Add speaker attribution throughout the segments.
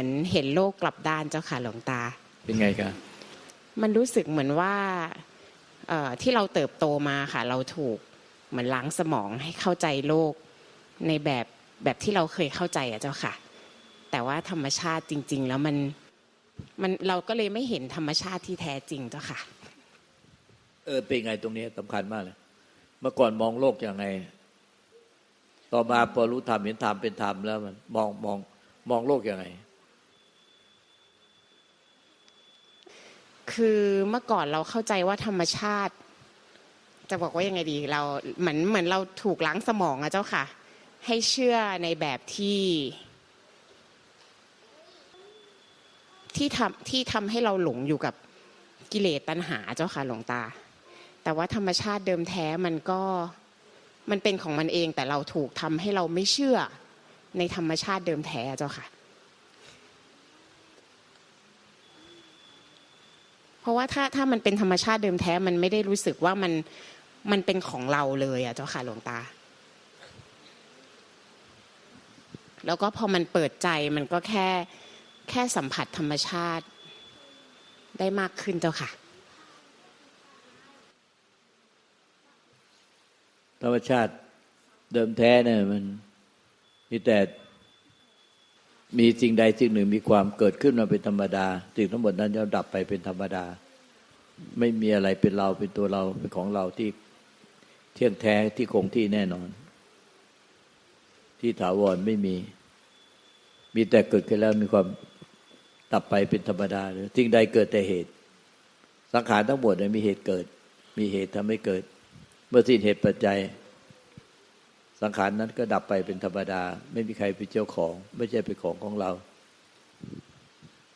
Speaker 1: เหมือนเห็นโลกกลับด้านเจ้าค่ะหลวงตา
Speaker 2: เป็นไงครับ
Speaker 1: มันรู้สึกเหมือนว่าเอ่อที่เราเติบโตมาค่ะ เราถูกเหมือนล้างสมองให้เข้าใจโลกในแบบแบบที่เราเคยเข้าใจอะเจ้าค่ะ แต่ว่าธรรมชาติจริง ๆ แล้วมันมันเราก็เลยไม่เห็นธรรมชาติที่แท้จริงเจ้าค่ะ
Speaker 2: เออเป็นไงตรงนี้สำคัญมากเลย เมื่อก่อนมองโลกยังไง ต่อมาพอรู้ธรรมเห็นธรรมเป็นธรรมแล้วมันมองมองมองโลกยังไง
Speaker 1: คือเมื่อก่อนเราเข้าใจว่าธรรมชาติ จะบอกว่ายังไงดีเราเหมือนเหมือนเราถูกล้างสมองอะเจ้าค่ะ ให้เชื่อในแบบที่ ที่ทำที่ทำให้เราหลงอยู่กับกิเลสตัณหาเจ้าค่ะหลวงตา แต่ว่าธรรมชาติเดิมแท้มันก็มันเป็นของมันเองแต่เราถูกทำให้เราไม่เชื่อในธรรมชาติเดิมแท้อะเจ้าค่ะ เพราะว่าถ้าถ้ามันเป็นธรรมชาติเดิมแท้มันไม่ได้รู้สึกว่ามันมันเป็นของเราเลยอะเจ้าค่ะหลวงตา แล้วก็พอมันเปิดใจมันก็แค่แค่สัมผัสธรรมชาติได้มากขึ้นเจ้าค่ะ
Speaker 2: ธรรมชาติเดิมแท้เนี่ยมันมีแต่ มีสิ่งใดสิ่งหนึ่งมีความเกิดขึ้นมาเป็นธรรมดาสิ่งทั้งหมดนั้นจะดับไปเป็นธรรมดา ไม่มีอะไรเป็นเราเป็นตัวเราเป็นของเราที่เที่ยงแท้ที่คงที่แน่นอน ที่ถาวรไม่มี มีแต่เกิดขึ้นแล้วมีความดับไปเป็นธรรมดาเลยสิ่งใดเกิดแต่เหตุ สังขารทั้งหมดมีเหตุเกิด มีเหตุทำให้เกิด เมื่อสิ้นเหตุปัจจัย สังขารนั้นก็ดับไปเป็นธรรมดา ไม่มีใครเป็นเจ้าของ ไม่ใช่เป็นของของเรา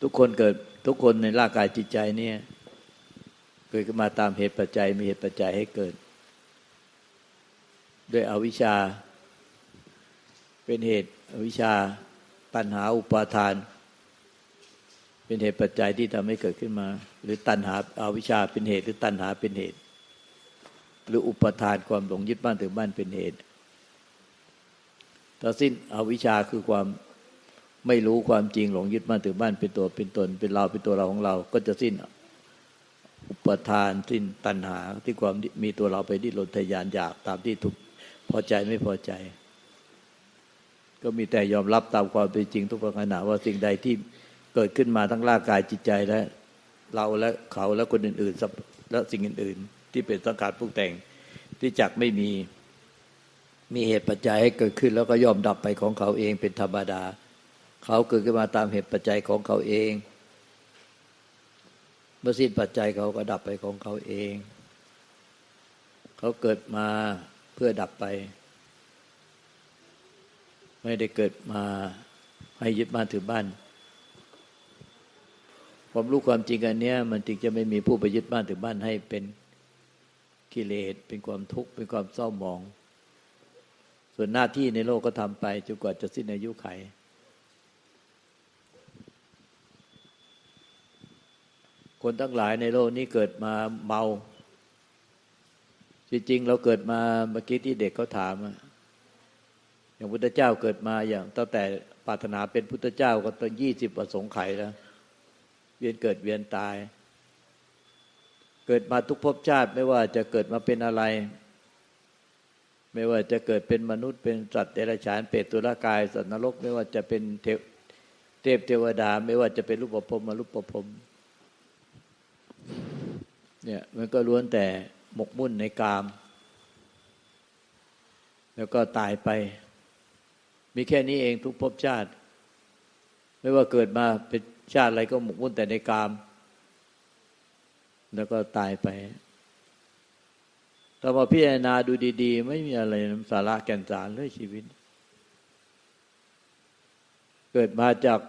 Speaker 2: ทุกคนเกิดทุกคนในร่างกายจิตใจเนี่ย เกิดขึ้นมาตามเหตุปัจจัย มีเหตุปัจจัยให้เกิด ด้วยอวิชชา เป็นเหตุอวิชชาตัณหาอุปาทาน เป็นเหตุปัจจัยที่ทำให้เกิดขึ้นมา หรือตัณหาอาวิชชาเป็นเหตุ หรือตัณหาเป็นเหตุ หรืออุปทานความหลงยึดบ้านถือบ้านเป็นเหตุ ถ้าสิ้นอวิชชาคือความไม่รู้ความจริงหลงยึดบ้านถือบ้านเป็นตัวเป็นตนเป็นเราเป็นตัวเราของเรา ก็จะสิ้นอุปทานสิ้นตัณหาที่ความมีตัวเราไปดิ้นรนทยานอยากตามที่ทุกพอใจไม่พอใจ ก็มีแต่ยอมรับตามความเป็นจริงทุกขณะว่าสิ่งใดที่เกิดขึ้นมาทั้งร่างกายจิตใจและ เราและเขาและคนอื่นๆและสิ่งอื่น ๆ ที่เป็นสังขารปรุงแต่งที่จักไม่มี มีเหตุปัจจัยให้เกิดขึ้น แล้วก็ยอมดับไปของเขาเองเป็นธรรมดา เขาเกิดขึ้นมาตามเหตุปัจจัยของเขาเอง เมื่อสิ้นปัจจัยเขาก็ดับไปของเขาเอง เขาเกิดมาเพื่อดับไป ไม่ได้เกิดมาให้ยึดบ้านถือบ้านความรู้ความจริงอันเนี้ยมันจึงจะไม่มีผู้ไปยึดบ้านถือบ้านให้เป็นกิเลสเป็นความทุกข์เป็นความเศร้าหมอง ส่วนหน้าที่ในโลกก็ทำไปจนกว่าจะสิ้นอายุไข คนทั้งหลายในโลกนี้เกิดมาเมา จริงๆเราเกิดมาเมื่อกี้ที่เด็กเขาถามอะอย่างพุทธเจ้าเกิดมาอย่างตั้งแต่ปรารถนาเป็นพุทธเจ้าก็ตั้งยี่สิบประสงค์ไขแล้ว เวียนเกิดเวียนตาย เกิดมาทุกภพชาติไม่ว่าจะเกิดมาเป็นอะไร ไม่ว่าจะเกิดเป็นมนุษย์เป็นสัตว์เดรัจฉานเปรตตุลกาย สัตว์นรก ไม่ว่าจะเป็นเทพเทพเทวดา ไม่ว่าจะเป็นรูปภพมรูปภพเนี่ยมันก็ล้วนแต่หมกมุ่นในกาม แล้วก็ตายไป มีแค่นี้เองทุกภพชาติ ไม่ว่าเกิดมาเป็นชาติอะไรก็หมกมุ่นแต่ในกาม แล้วก็ตายไป ถ้ามาพิจารณาดูดี ๆ ไม่มีอะไรสาระแก่นสารเลยชีวิต เกิดมาจาก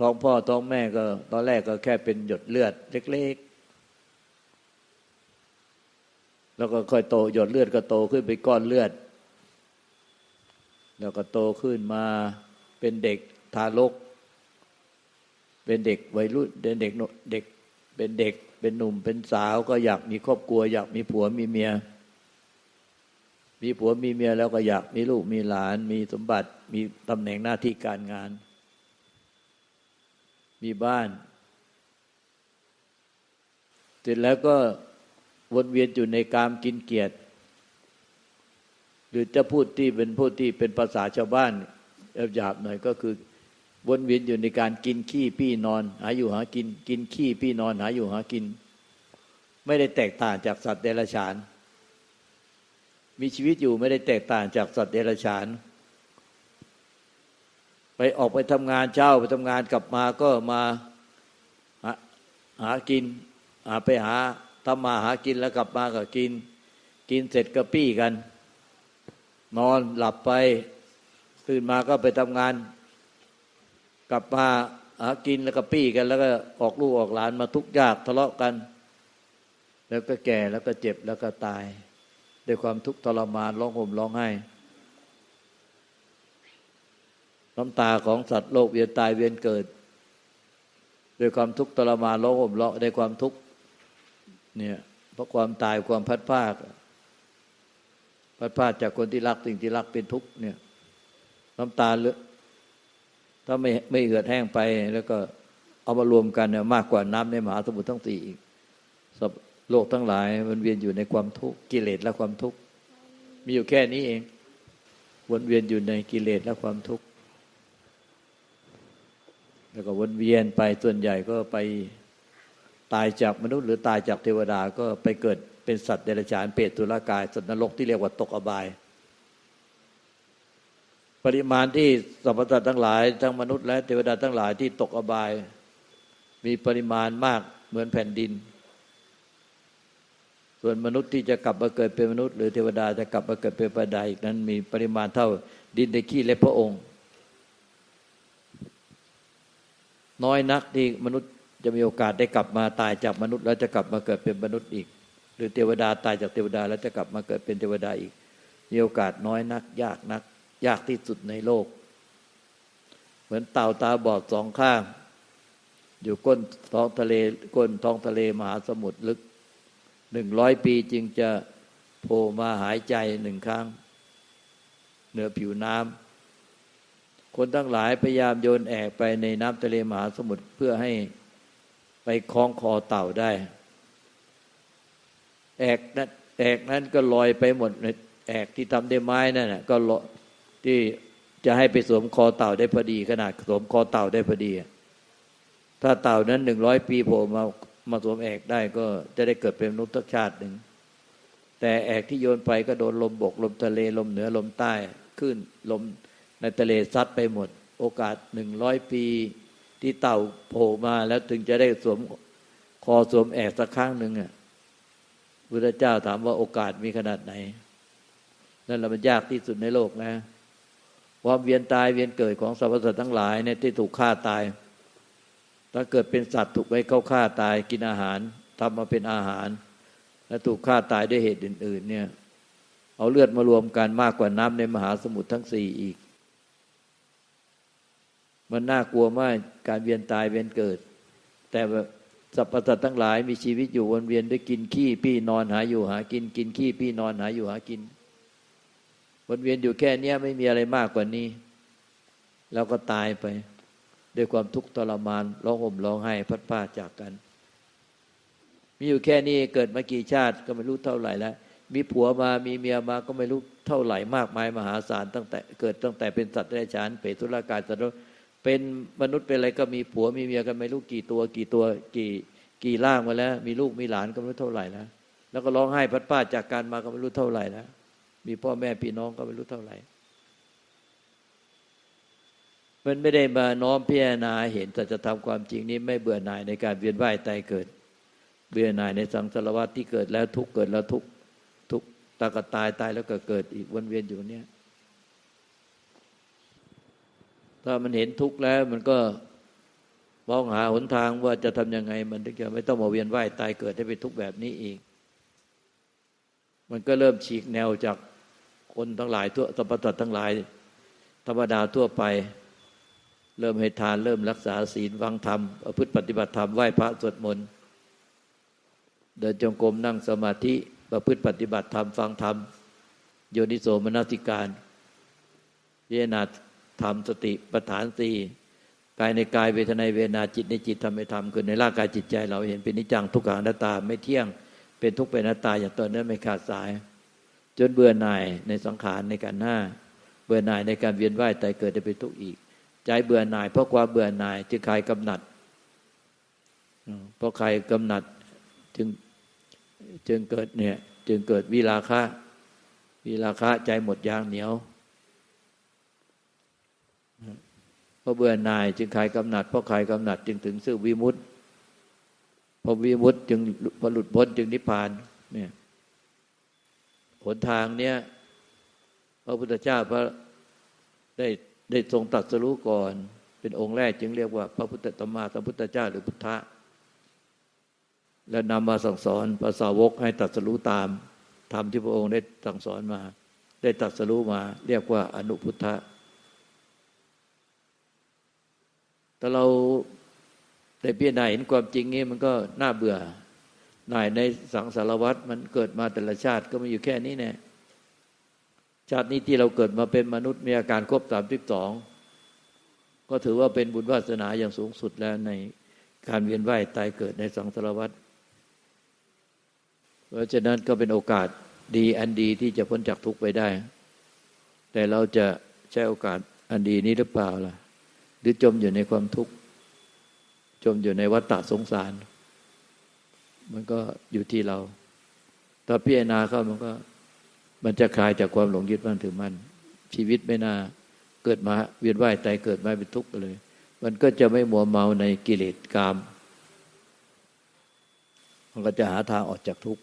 Speaker 2: ท้องพ่อท้องแม่ก็ ตอนแรกก็แค่เป็นหยดเลือดเล็ก ๆ แล้วก็ค่อยโตหยดเลือดก็โตขึ้นเป็นก้อนเลือด แล้วก็โตขึ้นมาเป็นเด็กทารก เป็นเด็กวัยรุ่นเป็นเด็กเด็ก เป็นเด็ก เป็นหนุ่มเป็นสาวก็อยากมีครอบครัว อยากมีผัวมีเมีย มีผัวมีเมียแล้วก็อยากมีลูกมีหลาน มีสมบัติมีตำแหน่งหน้าที่การงาน มีบ้าน เสร็จแล้วก็วนเวียนอยู่ในกามกินเกียรติ หรือจะพูดที่เป็นพูดที่เป็นภาษาชาวบ้านหยาบหน่อยก็คือ วนเวียนอยู่ในการกินขี้ปี้นอน หาอยู่หากิน กินขี้ปี้นอน หาอยู่หากิน ไม่ได้แตกต่างจากสัตว์เดรัจฉาน มีชีวิตอยู่ไม่ได้แตกต่างจากสัตว์เดรัจฉาน ไปออกไปทำงานเช้าไปทำงานกลับมาก็มาหาหากินหาไปหาทำมาหากินแล้วกลับมาก็กิน กินเสร็จก็ปี้กัน นอนหลับไปตื่นมาก็ไปทำงาน กลับมาหากินแล้วก็ปี้กัน แล้วก็ออกลูกออกหลานมาทุกข์ยากทะเลาะกัน แล้วก็แก่แล้วก็เจ็บแล้วก็ตาย ด้วยความทุกข์ทรมานร้องห่มร้องไห้น้ำตาของสัตว์โลกเวียนตายเวียนเกิดด้วยความทุกข์ทรมานร้องห่มร้องด้วยความทุกข์เนี่ยเพราะความตายความพัดภาคพัดภาคจากคนที่รักสิ่งที่รักเป็นทุกข์เนี่ยน้ำตาเลือถ้าไม่ไม่เหือดแห้งไปแล้วก็เอามารวมกันเนี่ยมากกว่าน้ำในมหาสมุทรทั้งสี่อีก โลกทั้งหลายมันเวียนอยู่ในความทุกข์กิเลสและความทุกข์ มีอยู่แค่นี้เอง วนเวียนอยู่ในกิเลสและความทุกข์ แล้วก็วนเวียนไปส่วนใหญ่ก็ไปตายจากมนุษย์ หรือตายจากเทวดาก็ไปเกิดเป็นสัตว์เดรัจฉานเปรตตุลากายสัตว์นรกที่เรียกว่าตกอบาย ปริมาณที่สรรพสัตว์ทั้งหลาย ทั้งมนุษย์และเทวดาทั้งหลายที่ตกอบาย มีปริมาณมากเหมือนแผ่นดิน ส่วนมนุษย์ที่จะกลับมาเกิดเป็นมนุษย์ หรือเทวดาจะกลับมาเกิดเป็นปดาอีกนั้นมีปริมาณเท่าดินในขี้เล็บพระองค์ น้อยนักที่มนุษย์จะมีโอกาสได้กลับมาตายจากมนุษย์ แล้วจะกลับมาเกิดเป็นมนุษย์อีก หรือเทวดาตายจากเทวดาแล้วจะกลับมาเกิดเป็นเทวดาอีก มีโอกาสน้อยนัก ยากนัก ยากที่สุดในโลก เหมือนเต่าตาบอดสองข้าง อยู่ก้นท้องทะเลก้นท้องทะเลมหาสมุทรลึก หนึ่งร้อยปีจึงจะโผล่มาหายใจหนึ่งครั้ง เหนือผิวน้ำคนทั้งหลายพยายามโยนแอกไปในน้ำทะเลมหาสมุทรเพื่อให้ไปคล้องคอเต่าได้ แอกนั้นแอกนั้นก็ลอยไปหมดแอกที่ทำด้วยไม้นั่นนะก็ที่จะให้ไปสวมคอเต่าได้พอดี ขนาดสวมคอเต่าได้พอดี ถ้าเต่านั้นหนึ่งร้อยปีโผล่มา มาสวมแอกได้ก็จะได้เกิดเป็นมนุษย์ชาติหนึ่ง แต่แอกที่โยนไปก็โดนลมบก ลมทะเลลมเหนือลมใต้ขึ้นลมในทะเลซัดไปหมด โอกาสหนึ่งร้อยปี ที่เต่าโผล่มาแล้วถึงจะได้สวมคอสวมแอกสักครั้งหนึ่งอะพุทธเจ้าถามว่าโอกาสมีขนาดไหน นั่นแหละมันยากที่สุดในโลกนะความเวียนตายเวียนเกิดของสรรพสัตว์ทั้งหลายเนี่ยที่ถูกฆ่าตาย ถ้าเกิดเป็นสัตว์ถูกไว้เข้าฆ่าตายกินอาหารทำมาเป็นอาหาร และถูกฆ่าตายด้วยเหตุอื่น ๆ เนี่ย เอาเลือดมารวมกันมากกว่าน้ำในมหาสมุทรทั้งสี่อีก มันน่ากลัวมากการเวียนตายเวียนเกิด แต่สัพพสัตว์ทั้งหลายมีชีวิตอยู่วนเวียนด้วยกินขี้พี่นอนหาอยู่หากินกินขี้พี่นอนหาอยู่หากินวนเวียนอยู่แค่นี้ไม่มีอะไรมากกว่านี้ แล้วก็ตายไป ด้วยความทุกข์ทรมานร้องห่มร้องไห้พัดผ้าจากกัน มีอยู่แค่นี้เกิดมากี่ชาติก็ไม่รู้เท่าไหร่แล้ว มีผัวมามีเมียมาก็ไม่รู้เท่าไหร่มากมายมหาศาลตั้งแต่เกิดตั้งแต่เป็นสัตว์ได้ฉานเปรตุลากายสัตว์เป็นมนุษย์เป็นอะไรก็มีผัวมีเมียกันไม่รู้กี่ตัวกี่ตัวกี่กี่ล่างมาแล้ว มีลูกมีหลานก็ไม่รู้เท่าไหร่แล้วแล้วก็ร้องไห้พัดผ้าจากการมาก็ไม่รู้เท่าไหร่แล้วมีพ่อแม่พี่น้องก็ไม่รู้เท่าไหร่ มันไม่ได้มาน้อมพิจารณาเห็นแต่จะทำความจริงนี้ไม่เบื่อหน่ายในการเวียนว่ายตายเกิด เบื่อหน่ายในสังสารวัฏที่เกิดแล้วทุกเกิดแล้วทุกทุกตากตายตายแล้วก็เกิดอีกวนเวียนอยู่เนี้ยถ้ามันเห็นทุกข์แล้วมันก็มองหาหนทางว่าจะทํำยังไง มันถึงจะไม่ต้องมาเวียนว่ายตายเกิดให้เป็นทุกข์แบบนี้อีก มันก็เริ่มฉีกแนวจากคนทั้งหลายทั่วสัมปทานทั้งหลาย ธรรมดาทั่วไป เริ่มให้ทาน เริ่มรักษาศีลฟังธรรมประพฤติปฏิบัติธรรมไหว้พระสวดมนต์เดินจงกรมนั่งสมาธิประพฤติปฏิบัติธรรมฟังธรรมโยนิโสมนสิการพิจารณาธรรมสติปัฏฐานสี่กายในกายเวทนาเวนาจิตในจิตธรรมในธรรมคือในร่างกายจิตใจ เราเห็นเป็นนิจังทุกขังนัตตาไม่เที่ยงเป็นทุกข์เป็นนัตตาอย่างต่อเนื่อไม่ขาดสาย จนเบื่อหน่ายในสังขารในการหน้า เบื่อหน่ายในการเวียนว่ายตายเกิดจะเป็นทุกข์อีก ใจเบื่อหน่าย เพราะความเบื่อหน่าย จึงคลายกำหนัดเพราะใครกำหนัดจึงจึงเกิดเนี่ย จึงเกิดวิราคะวิราคะใจหมดยางเหนียวเพราะเบื่อหน่าย จึงคลายกำหนัดเพราะคลายกำหนัด จึงถึงซึ่งวิมุตติพอวิมุตติจึงพอหลุดพ้นจึงนิพพานเนี่ยหนทางเนี้ยพระพุทธเจ้าพระได้ ได้ทรงตรัสรู้ก่อน เป็นองค์แรกจึงเรียกว่า พระพุทธตมมาสัมพุทธเจ้าหรือพุทธะ แล้วนำมาสั่งสอนภาษาวกให้ตรัสรู้ตามธรรมที่พระองค์ได้สั่งสอนมา ได้ตรัสรู้มา เรียกว่าอนุพุทธะแต่เราแต่เพียรณาเห็นความจริงนี้มันก็น่าเบื่อหน่ายในสังสารวัตรมันเกิดมาแต่ละชาติก็มาอยู่แค่นี้แน่ ชาตินี้ที่เราเกิดมาเป็นมนุษย์มีอาการครบสามสิบสองก็ถือว่าเป็นบุญวาสนาอย่างสูงสุดแล้วในการเวียนว่ายตายเกิดในสังสารวัตรเพราะฉะนั้นก็เป็นโอกาสดีอันดีที่จะพ้นจากทุกข์ไปได้ แต่เราจะใช้โอกาสอันดีนี้หรือเปล่าล่ะ หรือจมอยู่ในความทุกข์ จมอยู่ในวัฏฏะสงสาร มันก็อยู่ที่เรา ถ้าพิจารณาเข้ามันก็ มันจะคลายจากความหลงยึดมั่นถือมั่นชีวิตไม่น่าเกิดมาเวียนว่ายตายเกิดมาเป็นทุกข์เลย มันก็จะไม่มัวเมาในกิเลสกาม มันก็จะหาทางออกจากทุกข์